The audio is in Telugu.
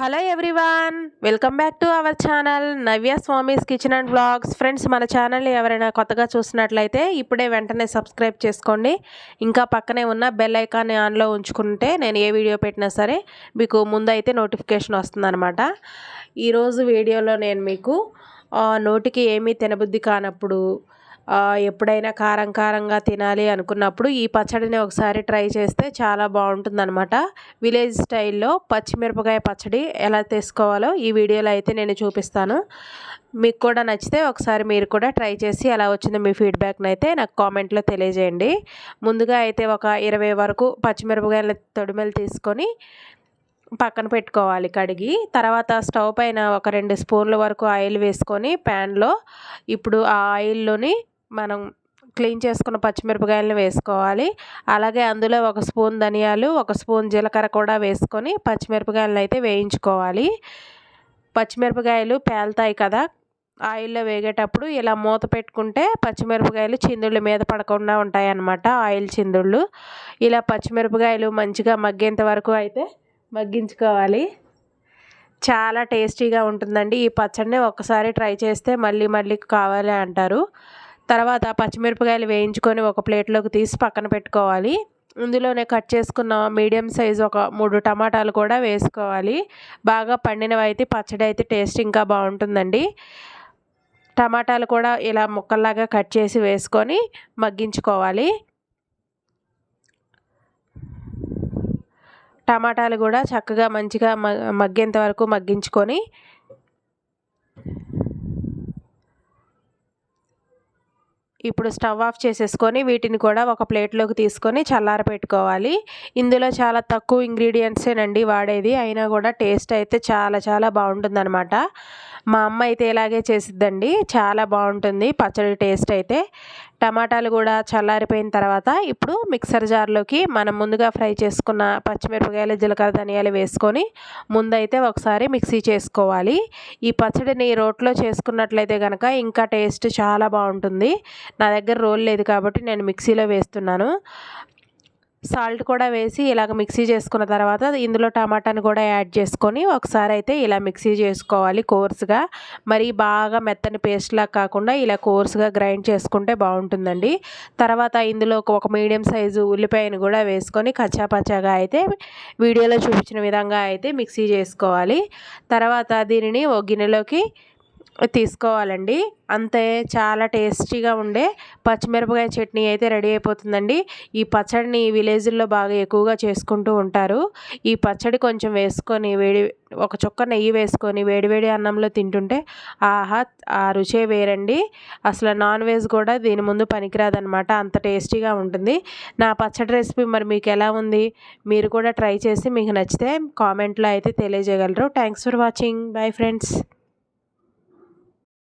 Hello everyone welcome back to our channel Navya Swamy's kitchen and blogs friends మన ఛానల్ని ఎవరైనా కొత్తగా చూసినట్లయితే ఇప్పుడే వెంటనే సబ్స్క్రైబ్ చేసుకోండి. ఇంకా పక్కనే ఉన్న బెల్ ఐకాన్ని ఆన్లో ఉంచుకుంటే నేను ఏ వీడియో పెట్టినా సరే మీకు ముందైతే నోటిఫికేషన్ వస్తుందన్నమాట. ఈరోజు వీడియోలో నేను మీకు నోటికి ఏమీ తినబుద్ధి కానప్పుడు ఎప్పుడైనా కారం కారంగా తినాలి అనుకున్నప్పుడు ఈ పచ్చడిని ఒకసారి ట్రై చేస్తే చాలా బాగుంటుందన్నమాట. విలేజ్ స్టైల్లో పచ్చిమిరపకాయ పచ్చడి ఎలా తీసుకోవాలో ఈ వీడియోలో అయితే నేను చూపిస్తాను. మీకు కూడా నచ్చితే ఒకసారి మీరు కూడా ట్రై చేసి ఎలా వచ్చిందో మీ ఫీడ్బ్యాక్ని అయితే నాకు కామెంట్లో తెలియజేయండి. ముందుగా అయితే ఒక ఇరవై వరకు పచ్చిమిరపకాయల తొడిమెలు తీసుకొని పక్కన పెట్టుకోవాలి కడిగి. తర్వాత స్టవ్ పైన ఒక రెండు స్పూన్ల వరకు ఆయిల్ వేసుకొని ప్యాన్లో ఇప్పుడు ఆ ఆయిల్లోని మనం క్లీన్ చేసుకున్న పచ్చిమిరపకాయలను వేసుకోవాలి. అలాగే అందులో ఒక స్పూన్ ధనియాలు ఒక స్పూన్ జీలకర్ర కూడా వేసుకొని పచ్చిమిరపకాయలను అయితే వేయించుకోవాలి. పచ్చిమిరపకాయలు పేలుతాయి కదా ఆయిల్లో వేగేటప్పుడు ఇలా మూత పెట్టుకుంటే పచ్చిమిరపకాయలు చిందుళ్ళ మీద పడకుండా ఉంటాయి అన్నమాట ఆయిల్ చిందుళ్ళు. ఇలా పచ్చిమిరపకాయలు మంచిగా మగ్గేంత వరకు అయితే మగ్గించుకోవాలి. చాలా టేస్టీగా ఉంటుందండి. ఈ పచ్చడిని ఒకసారి ట్రై చేస్తే మళ్ళీ మళ్ళీ కావాలి అంటారు. తర్వాత పచ్చిమిరపకాయలు వేయించుకొని ఒక ప్లేట్లోకి తీసి పక్కన పెట్టుకోవాలి. ఇందులోనే కట్ చేసుకున్న మీడియం సైజ్ ఒక మూడు టమాటాలు కూడా వేసుకోవాలి. బాగా పండినవి అయితే పచ్చడి అయితే టేస్ట్ ఇంకా బాగుంటుందండి. టమాటాలు కూడా ఇలా ముక్కల్లాగా కట్ చేసి వేసుకొని మగ్గించుకోవాలి. టమాటాలు కూడా చక్కగా మంచిగా మగ్గేంత వరకు మగ్గించుకొని ఇప్పుడు స్టవ్ ఆఫ్ చేసేసుకొని వీటిని కూడా ఒక ప్లేట్లోకి తీసుకొని చల్లార పెట్టుకోవాలి. ఇందులో చాలా తక్కువ ఇంగ్రీడియంట్సేనండి వాడేది. అయినా కూడా టేస్ట్ అయితే చాలా చాలా బాగుంటుందన్నమాట. మా అమ్మ అయితే ఇలాగే చేసిద్దండి. చాలా బాగుంటుంది పచ్చడి టేస్ట్ అయితే. టమాటాలు కూడా చల్లారిపోయిన తర్వాత ఇప్పుడు మిక్సర్ జార్లోకి మనం ముందుగా ఫ్రై చేసుకున్న పచ్చిమిరపకాయలు జీలకర్ర ధనియాలు వేసుకొని ముందైతే ఒకసారి మిక్సీ చేసుకోవాలి. ఈ పచ్చడిని రోట్లో చేసుకున్నట్లయితే కనుక ఇంకా టేస్ట్ చాలా బాగుంటుంది. నా దగ్గర రోల్ లేదు కాబట్టి నేను మిక్సీలో వేస్తున్నాను. సాల్ట్ కూడా వేసి ఇలాగ మిక్సీ చేసుకున్న తర్వాత ఇందులో టమాటాని కూడా యాడ్ చేసుకొని ఒకసారి అయితే ఇలా మిక్సీ చేసుకోవాలి కోర్స్గా. మరి బాగా మెత్తని పేస్ట్లా కాకుండా ఇలా కోర్స్గా గ్రైండ్ చేసుకుంటే బాగుంటుందండి. తర్వాత ఇందులో ఒక మీడియం సైజు ఉల్లిపాయను కూడా వేసుకొని కచ్చాపచ్చాగా అయితే వీడియోలో చూపించిన విధంగా అయితే మిక్సీ చేసుకోవాలి. తర్వాత దీనిని ఒక గిన్నెలోకి తీసుకోవాలండి. అంతే చాలా టేస్టీగా ఉండే పచ్చిమిరపకాయ చట్నీ అయితే రెడీ అయిపోతుందండి. ఈ పచ్చడిని విలేజ్లో బాగా ఎక్కువగా చేసుకుంటూ ఉంటారు. ఈ పచ్చడి కొంచెం వేసుకొని వేడి ఒక చుక్క నెయ్యి వేసుకొని వేడివేడి అన్నంలో తింటుంటే ఆహా ఆ రుచే వేరండి. అసలు నాన్ వెజ్ కూడా దీని ముందు పనికిరాదనమాట అంత టేస్టీగా ఉంటుంది. నా పచ్చడి రెసిపీ మరి మీకు ఎలా ఉంది? మీరు కూడా ట్రై చేసి మీకు నచ్చితే కామెంట్లో అయితే తెలియజేయగలరు. Thanks for watching. Bye friends.